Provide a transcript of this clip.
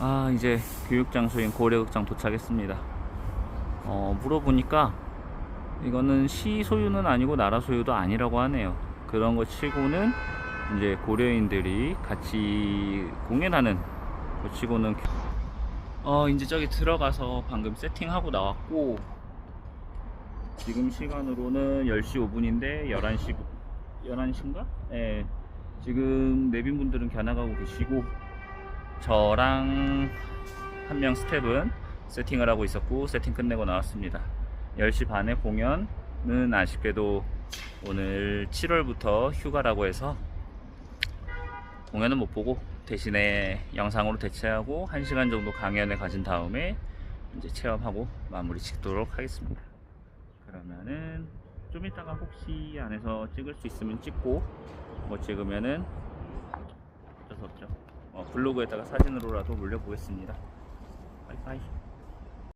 아 이제 교육장소인 고려극장 도착했습니다 어 물어보니까 이거는 시 소유는 아니고 나라 소유도 아니라고 하네요 그런 거 치고는 이제 고려인들이 같이 공연하는 거 치고는 어 이제 저기 들어가서 방금 세팅하고 나왔고 지금 시간으로는 10시 5분인데 11시 11시인가? 예. 지금 내빈분들은 견학하고 계시고 저랑 한 명 스텝은 세팅을 하고 있었고 세팅 끝내고 나왔습니다. 10시 반에 공연은 아쉽게도 오늘 7월부터 휴가라고 해서 공연은 못 보고 대신에 영상으로 대체하고 1시간 정도 강연을 가진 다음에 이제 체험하고 마무리 짓도록 하겠습니다. 그러면은 좀 이따가 혹시 안에서 찍을 수 있으면 찍고 못 찍으면은 블로그에다가 사진으로라도 올려보겠습니다. 바이바이.